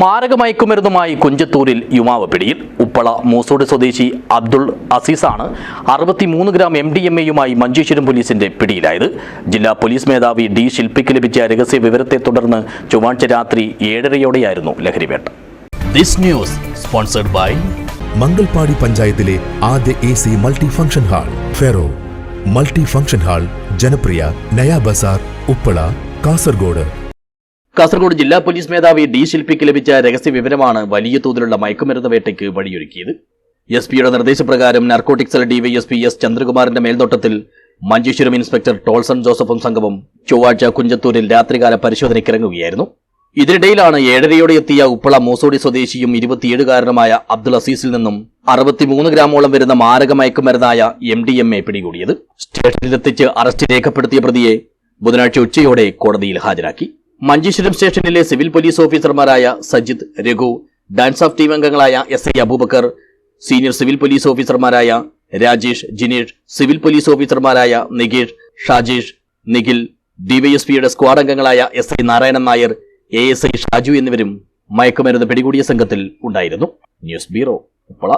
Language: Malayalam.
മാരകമയക്കുമരുന്നുമായി കുഞ്ചത്തൂരിൽ യുവാവ് പിടിയിൽ. ഉപ്പള മൂസോട് സ്വദേശി അബ്ദുൾ അസീസാണ് അറുപത്തിമൂന്ന് ഗ്രാം എം ഡി എം എയുമായി മഞ്ചേശ്വരം പോലീസിന്റെ പിടിയിലായത്. ജില്ലാ പോലീസ് മേധാവി ഡി ശില്പിക്ക് ലഭിച്ച രഹസ്യ വിവരത്തെ തുടർന്ന് ചൊവ്വാഴ്ച രാത്രി ഏഴരയോടെയായിരുന്നു ലഹരിവേട്ട. This news sponsored by Mangalpady പഞ്ചായത്തിലെ ആദ്യ A C multi function hall ferro. Multi function hall ജനപ്രിയ നയാ ബസാർ ഉപ്പള കാസർഗോഡ്. കാസർഗോഡ് ജില്ലാ പോലീസ് മേധാവി ഡി ശില്പിക്ക് ലഭിച്ച രഹസ്യ വിവരമാണ് വലിയ തോതിലുള്ള മയക്കുമരുന്ന് വേട്ടയ്ക്ക് വഴിയൊരുക്കിയത്. എസ് പിയുടെ നിർദ്ദേശപ്രകാരം നാർക്കോട്ടിക് സെൽ ഡിവൈഎസ്പി എസ് ചന്ദ്രകുമാറിന്റെ മേൽനോട്ടത്തിൽ മഞ്ചേശ്വരം ഇൻസ്പെക്ടർ ടോൾസൺ ജോസഫും സംഘവും ചൊവ്വാഴ്ച കുഞ്ചത്തൂരിൽ രാത്രികാല പരിശോധനയ്ക്കിറങ്ങുകയായിരുന്നു. ഇതിനിടയിലാണ് ഏഴരയോടെ എത്തിയ ഉപ്പള മൂസോടി സ്വദേശിയും ഇരുപത്തിയേഴുകാരനുമായ അബ്ദുൾ അസീസിൽ നിന്നും അറുപത്തിമൂന്ന് ഗ്രാമോളം വരുന്ന മാരക മയക്കുമരുന്നായ എം ഡി എം എ പിടികൂടിയത്. സ്റ്റേഷനിലെത്തിച്ച് അറസ്റ്റ് രേഖപ്പെടുത്തിയ പ്രതിയെ ബുധനാഴ്ച ഉച്ചയോടെ കോടതിയിൽ ഹാജരാക്കി. മഞ്ചേശ്വരം സ്റ്റേഷനിലെ സിവിൽ പോലീസ് ഓഫീസർമാരായ Sajith Raghu DANSAF team അംഗങ്ങളായ S I Abubakar senior civil police ഓഫീസർമാരായ രാജേഷ് ജിനേഷ് സിവിൽ പോലീസ് ഓഫീസർമാരായ നികേഷ് ഷാജേഷ് നിഖിൽ ഡിവൈഎസ്പിയുടെ സ്ക്വാഡ് അംഗങ്ങളായ S I Narayanan Nair A S I Shaju എന്നിവരും മയക്കുമരുന്ന് പിടികൂടിയ സംഘത്തിൽ ഉണ്ടായിരുന്നു. News bureau Uppala.